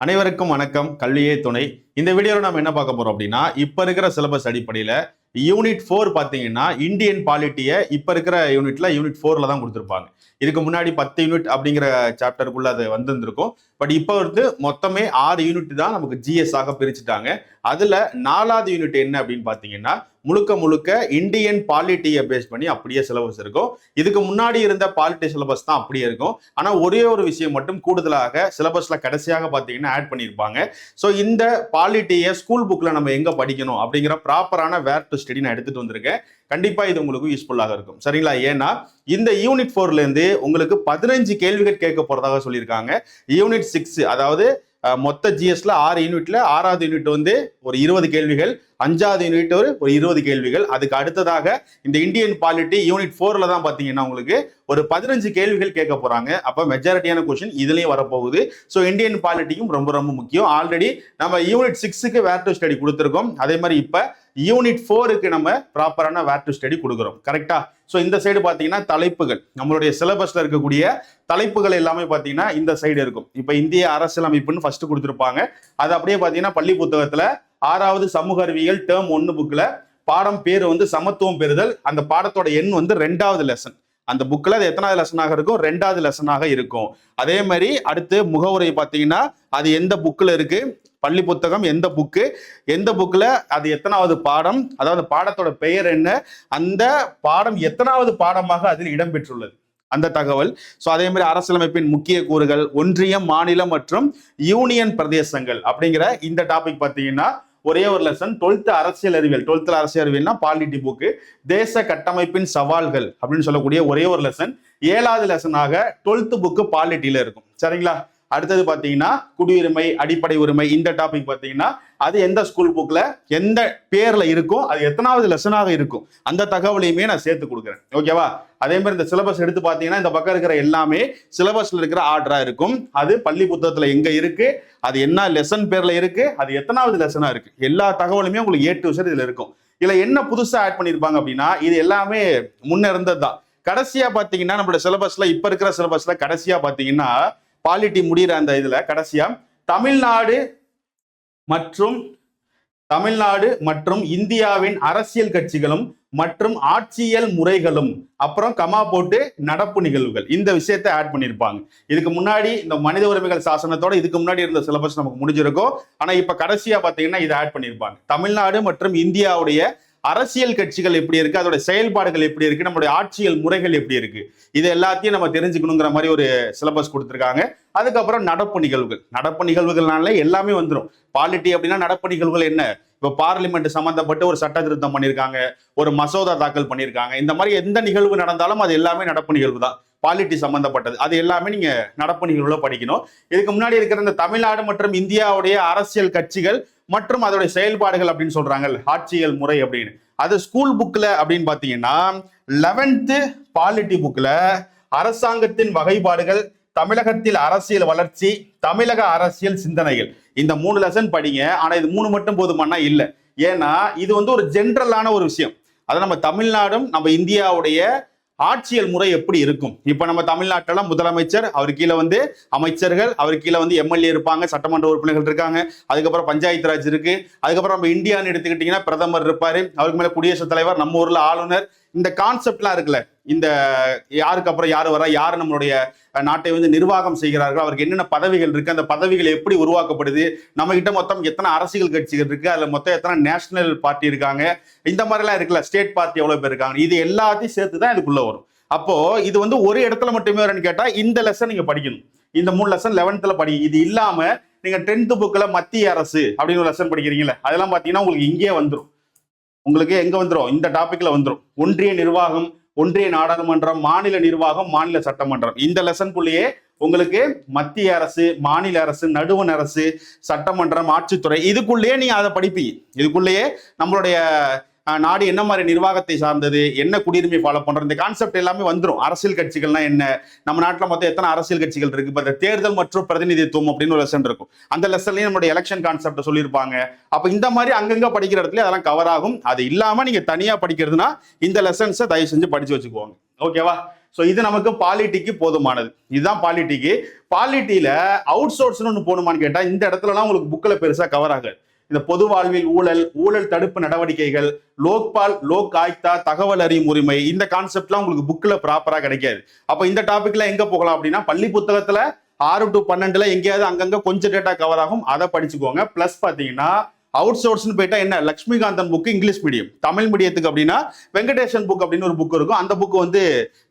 அனைவருக்கும் வணக்கம். கல்வியே துணை. இந்த வீடியோவில் நம்ம என்ன பார்க்க போறோம் அப்படின்னா இப்போ இருக்கிற சிலபஸ் அடிப்படையில் யூனிட் ஃபோர் பார்த்தீங்கன்னா இந்தியன் பாலிட்டியை இப்போ இருக்கிற யூனிட்ல யூனிட் ஃபோரில் தான் கொடுத்துருப்பாங்க. இதுக்கு முன்னாடி பத்து யூனிட் அப்படிங்கிற சாப்டருக்குள்ள அது வந்திருந்திருக்கும். பட் இப்போ வந்து மொத்தமே ஆறு யூனிட் தான் நமக்கு ஜிஎஸ் ஆக பிரிச்சுட்டாங்க. அதுல நாலாவது யூனிட் என்ன அப்படின்னு பார்த்தீங்கன்னா முழுக்க முழுக்க இந்தியன் பாலிட்டியை பேஸ் பண்ணி அப்படியே சிலபஸ் இருக்கும். இதுக்கு முன்னாடி இருந்த பாலிட்டி சிலபஸ் தான் அப்படியே இருக்கும். ஆனா ஒரே ஒரு விஷயம் மட்டும் கூடுதலாக சிலபஸ்ல கடைசியாக பார்த்தீங்கன்னா ஆட் பண்ணியிருப்பாங்க. ஸோ இந்த பாலிட்டியை ஸ்கூல் புக்ல நம்ம எங்க படிக்கணும் அப்படிங்கிற ப்ராப்பரான வேர் டு ஸ்டடி நான் எடுத்துட்டு வந்திருக்கேன். கண்டிப்பா இது உங்களுக்கு யூஸ்ஃபுல்லாக இருக்கும். சரிங்களா? ஏன்னா இந்த யூனிட் ஃபோர்ல இருந்து உங்களுக்கு பதினஞ்சு கேள்விகள் கேட்க போறதாக சொல்லியிருக்காங்க. யூனிட் சிக்ஸ் அதாவது மொத்த ஜிஎஸ்ல ஆறு யூனிட்ல ஆறாவது யூனிட் வந்து ஒரு இருபது கேள்விகள் அஞ்சாவது யூனிட் ஒரு ஒரு இருபது கேள்விகள். அதுக்கு அடுத்ததாக இந்த இந்தியன் பாலிட்டி யூனிட் ஃபோர்ல தான் பாத்தீங்கன்னா உங்களுக்கு ஒரு பதினஞ்சு கேள்விகள் கேட்க போறாங்க. அப்ப மெஜாரிட்டியான கொஸ்டின் இதுலயும் வரப்போகுது. ஸோ இந்தியன் பாலிட்டியும் ரொம்ப ரொம்ப முக்கியம். ஆல்ரெடி நம்ம யூனிட் சிக்ஸுக்கு வேர் டு ஸ்டடி கொடுத்துருக்கோம். அதே மாதிரி இப்போ யூனிட் ஃபோருக்கு நம்ம ப்ராப்பரான வேர் டு ஸ்டடி கொடுக்குறோம். கரெக்டா ஸோ இந்த சைடு பார்த்தீங்கன்னா தலைப்புகள். நம்மளுடைய சிலபஸில் இருக்கக்கூடிய தலைப்புகள் எல்லாமே பார்த்தீங்கன்னா இந்த சைடு இருக்கும். இப்போ இந்திய அரசியலமைப்புன்னு ஃபர்ஸ்ட் கொடுத்துருப்பாங்க. அது அப்படியே பார்த்தீங்கன்னா பள்ளி புத்தகத்தில் ஆறாவது சமூக அறிவியல் டேர்ம் ஒன்று புக்கில் பாடம் பேர் வந்து சமத்துவம் பெறுதல். அந்த பாடத்தோட எண் வந்து ரெண்டாவது லெசன் அந்த புக்கில் அது எத்தனாவது லெசனாக இருக்கும்? ரெண்டாவது லெசனாக இருக்கும். அதே மாதிரி அடுத்து முகவுரை பார்த்தீங்கன்னா அது எந்த புக்கில் இருக்குது பள்ளி புத்தகம் எந்த புக்கு எந்த புக்கில் அது எத்தனாவது பாடம் அதாவது பாடத்தோட பெயர் என்ன அந்த பாடம் எத்தனாவது பாடமாக அதில் இடம்பெற்றுள்ளது அந்த தகவல். ஸோ அதே மாதிரி அரசியலமைப்பின் முக்கிய கூறுகள் ஒன்றியம் மாநிலம் மற்றும் யூனியன் பிரதேசங்கள் அப்படிங்கிற இந்த டாபிக் பார்த்தீங்கன்னா ஒரே ஒரு லெசன் டுவெல்த் அரசியல் அறிவியல். டுவெல்த்தில் அரசியல் அறிவியல்னா பாலிட்டி புக்கு தேச கட்டமைப்பின் சவால்கள் அப்படின்னு சொல்லக்கூடிய ஒரே ஒரு லெசன் ஏழாவது லெசனாக டுவெல்த்து புக்கு பாலிட்டியில் இருக்கும். சரிங்களா? அடுத்தது பார்த்தீங்கன்னா குடியுரிமை அடிப்படை உரிமை இந்த டாபிக் பார்த்தீங்கன்னா அது எந்த ஸ்கூல் புக்கில் எந்த பேரில் இருக்கும் அது எத்தனாவது லெசனாக இருக்கும். அந்த தகவலையுமே நான் சேர்த்து கொடுக்குறேன். ஓகேவா அதே மாதிரி இந்த சிலபஸ் எடுத்து பார்த்தீங்கன்னா இந்த பக்கம் இருக்கிற எல்லாமே சிலபஸில் இருக்கிற ஆர்டராக இருக்கும். அது பள்ளி புத்தகத்தில் எங்கே இருக்குது அது என்ன லெசன் பேரில் இருக்குது அது எத்தனாவது லெசனாக இருக்குது எல்லா தகவலுமே உங்களுக்கு ஏ டு இதில் இருக்கும். இதில் என்ன புதுசாக ஆட் பண்ணியிருப்பாங்க அப்படின்னா இது எல்லாமே முன்னே இருந்தது தான் கடைசியாக பார்த்தீங்கன்னா நம்மளோட சிலபஸில் இப்போ இருக்கிற சிலபஸில் கடைசியாக பார்த்தீங்கன்னா பாலிட்டி முடிகிற அந்த இதில் கடைசியாக தமிழ்நாடு மற்றும் தமிழ்நாடு மற்றும் இந்தியாவின் அரசியல் கட்சிகளும் மற்றும் ஆட்சியல் முறைகளும். அப்புறம் கமா போட்டு நடப்பு நிகழ்வுகள். இந்த விஷயத்தை ஆட் பண்ணியிருப்பாங்க இதுக்கு முன்னாடி இந்த மனித உரிமைகள் சாசனத்தோட இதுக்கு முன்னாடி இருந்த சிலபஸ் நமக்கு முடிஞ்சிருக்கும். ஆனா இப்ப கடைசியா பாத்தீங்கன்னா இதை ஆட் பண்ணியிருப்பாங்க தமிழ்நாடு மற்றும் இந்தியாவுடைய அரசியல் கட்சிகள் எப்படி இருக்கு? அதோட செயல்பாடுகள் எப்படி இருக்கு? நம்மளுடைய ஆட்சியல் முறைகள் எப்படி இருக்கு? இது எல்லாத்தையும் நம்ம தெரிஞ்சுக்கணுங்கிற மாதிரி ஒரு சிலபஸ் கொடுத்துருக்காங்க. அதுக்கப்புறம் நடப்பு நிகழ்வுகள். நடப்பு நிகழ்வுகள்னால எல்லாமே வந்துடும் பாலிட்டி அப்படின்னா நடப்பு நிகழ்வுகள் என்ன? இப்போ பார்லிமெண்ட் சம்மந்தப்பட்டு ஒரு சட்ட திருத்தம் பண்ணியிருக்காங்க ஒரு மசோதா தாக்கல் பண்ணியிருக்காங்க இந்த மாதிரி எந்த நிகழ்வு நடந்தாலும் அது எல்லாமே நடப்பு நிகழ்வு தான். பாலிட்டி சம்பந்தப்பட்டது. அது எல்லாமே நீங்க நடப்பு நிகழ்வுல படிக்கணும். இதுக்கு முன்னாடி இருக்கிற இந்த தமிழ்நாடு மற்றும் இந்தியாவுடைய அரசியல் கட்சிகள் மற்றும் அதோடைய செயல்பாடுகள் அப்படின்னு சொல்றாங்க ஆட்சியல் முறை அப்படின்னு. அது ஸ்கூல் புக்ல அப்படின்னு பாத்தீங்கன்னா லெவன்த்து பாலிட்டி புக்ல அரசாங்கத்தின் வகைப்பாடுகள் தமிழகத்தில் அரசியல் வளர்ச்சி தமிழக அரசியல் சிந்தனைகள். இந்த மூணு லெசன் படிங்க. ஆனா இது மூணு மட்டும் போதுமானா இல்ல. ஏன்னா இது வந்து ஒரு ஜென்ரலான ஒரு விஷயம். அதை நம்ம தமிழ்நாடும் நம்ம இந்தியாவுடைய ஆட்சியல் முறை எப்படி இருக்கும்? இப்போ நம்ம தமிழ்நாட்டில் முதலமைச்சர் அவர் கீழே வந்து அமைச்சர்கள் அவர் கீழே வந்து எம்எல்ஏ இருப்பாங்க சட்டமன்ற உறுப்பினர்கள் இருக்காங்க. அதுக்கப்புறம் பஞ்சாயத்து ராஜ் இருக்கு. அதுக்கப்புறம் நம்ம இந்தியான்னு எடுத்துக்கிட்டிங்கன்னா பிரதமர் இருப்பார். அவருக்கு மேலே குடியரசுத் தலைவர் நம்ம ஊரில் ஆளுநர். இந்த கான்செப்ட்லாம் இருக்குல்ல. இந்த யாருக்கு அப்புறம் யார் வரா யார் நம்மளுடைய நாட்டை வந்து நிர்வாகம் செய்கிறார்கள் அவருக்கு என்னென்ன பதவிகள் இருக்கு அந்த பதவிகள் எப்படி உருவாக்கப்படுது நம்ம கிட்ட மொத்தம் எத்தனை அரசியல் கட்சிகள் இருக்கு அதுல மொத்தம் எத்தனை நேஷனல் பார்ட்டி இருக்காங்க இந்த மாதிரிலாம் இருக்குல்ல ஸ்டேட் பார்ட்டி எவ்வளவு பேர் இருக்காங்க இது எல்லாத்தையும் சேர்த்து தான் இதுக்குள்ள வரும். அப்போ இது வந்து ஒரு இடத்துல மட்டுமே வரும்னு கேட்டா இந்த லெசன் நீங்க படிக்கணும். இந்த மூணு லெசன் லெவன்த்ல படி இது இல்லாம நீங்க டென்த் புக்ல மத்திய அரசு அப்படின்னு ஒரு லெசன் படிக்கிறீங்களே அதெல்லாம் பாத்தீங்கன்னா உங்களுக்கு இங்கேயே வந்துடும் உங்களுக்கு எங்க வந்துடும் இந்த டாபிக்ல வந்துடும் ஒன்றிய நிர்வாகம் ஒன்றிய நாடாளுமன்றம் மாநில நிர்வாகம் மாநில சட்டமன்றம். இந்த லெசனுக்குள்ளேயே உங்களுக்கு மத்திய அரசு மாநில அரசு நடுவண் அரசு சட்டமன்றம் ஆட்சித்துறை இதுக்குள்ளேயே நீ அதை படிப்பீங்க இதுக்குள்ளேயே நம்மளுடைய நாடு என்ன மாதிரி நிர்வாகத்தை சார்ந்தது என்ன குடியுரிமை ஃபாலோ பண்ணுற இந்த கான்செப்ட் எல்லாமே வந்துரும். அரசியல் கட்சிகள்னா என்ன? நம்ம நாட்டில் மொத்தம் எத்தனை அரசியல் கட்சிகள் இருக்கு? இப்போ தேர்தல் மற்றும் பிரதிநிதித்துவம் அப்படின்னு ஒரு லெசன் இருக்கும். அந்த லெசன்லயும் நம்மளுடைய எலெக்ஷன் கான்செப்ட் சொல்லியிருப்பாங்க. அப்போ இந்த மாதிரி அங்கங்கே படிக்கிற இடத்துல அதெல்லாம் கவர் ஆகும். அது இல்லாமல் நீங்கள் தனியாக படிக்கிறதுனா இந்த லெசன்ஸை தயவு செஞ்சு படிச்சு வச்சுக்குவாங்க ஓகேவா ஸோ இது நமக்கு பாலிட்டிக்கு போதுமானது. இதுதான் பாலிட்டிக்கு பாலிட்டியில் அவுட் சோர்ஸ்னு ஒன்று போகணுமான்னு கேட்டால் இந்த இடத்துலலாம் உங்களுக்கு புக்கில் பெருசாக கவர் ஆகாது. இந்த பொது வாழ்வில் ஊழல் ஊழல் தடுப்பு நடவடிக்கைகள் லோக்பால் லோக் ஆயுக்தா தகவல் அறியும் உரிமை இந்த கான்செப்ட்லாம் உங்களுக்கு புக்கில் ப்ராப்பராக கிடைக்காது. அப்போ இந்த டாபிக்ல எங்க போகலாம் அப்படின்னா பள்ளி புத்தகத்தில் ஆறு டு பன்னெண்டுல எங்கேயாவது அங்கங்க கொஞ்சம் டேட்டா கவர் ஆகும். அதை படிச்சுக்கோங்க. ப்ளஸ் பார்த்தீங்கன்னா அவுட் சோர்ஸ்னு போயிட்டா என்ன? Lakshmikanthan book English medium Tamil மீடியத்துக்கு அப்படின்னா வெங்கடேஷன் புக் அப்படின்னு ஒரு புக் இருக்கும். அந்த புக் வந்து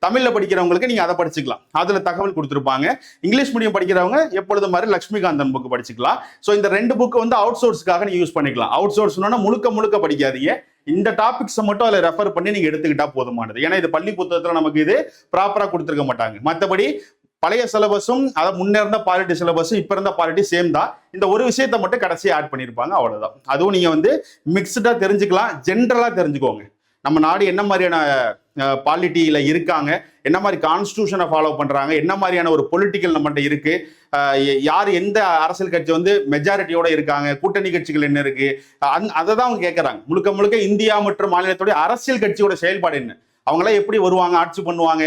தமிழ்ல படிக்கிறவங்களுக்கு நீங்க அதை படிச்சுக்கலாம். அதுல தகவல் கொடுத்துருப்பாங்க. இங்கிலீஷ் மீடியம் படிக்கிறவங்க எப்பொழுது மாதிரி லக்ஷ்மிகாந்தன் புக் படிச்சுக்கலாம். ஸோ இந்த ரெண்டு புக் வந்து அவுட் சோர்ஸ்க்காக நீங்க யூஸ் பண்ணிக்கலாம். அவுட் சோர்ஸ்னா முழுக்க முழுக்க படிக்காதீங்க. இந்த டாபிக்ஸை மட்டும் அதில் ரெஃபர் பண்ணி நீங்கள் எடுத்துக்கிட்டா போதுமானது. ஏன்னா இது பள்ளி புத்தகத்தில் நமக்கு இது ப்ராப்பராக கொடுத்துருக்க மாட்டாங்க. மற்றபடி பழைய சிலபஸும் அதாவது முன்னேற இருந்த பாலிட்டி சிலபஸும் இப்போ இருந்த பாலிட்டி சேம் தான். இந்த ஒரு விஷயத்தை மட்டும் கடைசியாக ஆட் பண்ணியிருப்பாங்க அவ்வளோதான் அதுவும் நீங்கள் வந்து மிக்ஸ்டாக தெரிஞ்சுக்கலாம் ஜென்ரலாக தெரிஞ்சுக்கோங்க. நம்ம நாடு என்ன மாதிரியான பாலிட்டியில் இருக்காங்க என்ன மாதிரி கான்ஸ்டியூஷனை ஃபாலோ பண்ணுறாங்க என்ன மாதிரியான ஒரு பொலிட்டிக்கல் நம்மகிட்ட இருக்குது யார் எந்த அரசியல் கட்சி வந்து மெஜாரிட்டியோடு இருக்காங்க கூட்டணி கட்சிகள் என்ன இருக்குது அந்- அதை தான் அவங்க கேட்குறாங்க முழுக்க முழுக்க இந்தியா மற்றும் மாநிலத்துடைய அரசியல் கட்சியோட செயல்பாடு என்ன? அவங்களாம் எப்படி வருவாங்க ஆட்சி பண்ணுவாங்க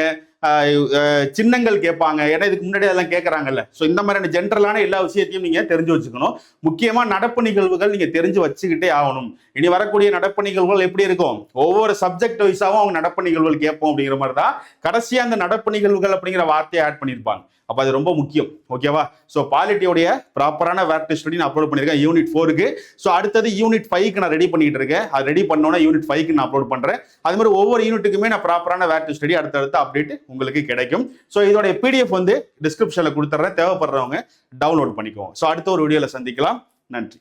சின்னங்கள் கேட்பாங்க. ஏன்னா இதுக்கு முன்னாடி அதெல்லாம் கேட்குறாங்கல்ல. ஸோ இந்த மாதிரியான ஜென்ரலான எல்லா விஷயத்தையும் நீங்கள் தெரிஞ்சு வச்சுக்கணும். முக்கியமாக நடப்பு நிகழ்வுகள் நீங்கள் தெரிஞ்சு வச்சுக்கிட்டே ஆகணும். இனி வரக்கூடிய நடப்பு நிகழ்வுகள் எப்படி இருக்கும்? ஒவ்வொரு சப்ஜெக்ட் வைஸாவும் அவங்க நடப்பு நிகழ்வுகள் கேட்போம் அப்படிங்கிற மாதிரி தான் கடைசியாக அந்த நடப்பு நிகழ்வுகள் அப்படிங்கிற வார்த்தையை ஆட் பண்ணியிருப்பாங்க. அப்போ அது ரொம்ப முக்கியம். ஓகேவா ஸோ பாலிட்டியோடைய ப்ராப்பரான வேர்ட்டி ஸ்டடி நான் அப்லோட் பண்ணியிருக்கேன். யூனிட் ஃபோருக்கு ஸோ அடுத்தது யூனிட் ஃபைவ்க்கு நான் ரெடி பண்ணிட்டு இருக்கேன். அது ரெடி பண்ணோன்னா யூனிட் ஃபைவ்க்கு நான் அப்லோட் பண்ணுறேன் அது மாதிரி ஒவ்வொரு யூனிட்டுக்குமே நான் ப்ராப்பரான வேர்ட் ஸ்டடி அடுத்தடுத்து அப்டேட் உங்களுக்கு கிடைக்கும். ஸோ இதோடைய பிடிஎஃப் வந்து டிஸ்கிரிப்ஷனில் கொடுத்துட்றேன் தேவைப்படுறவங்க டவுன்லோட் பண்ணிக்கோங்க. ஸோ அடுத்த ஒரு வீடியோவில் சந்திக்கலாம். நன்றி.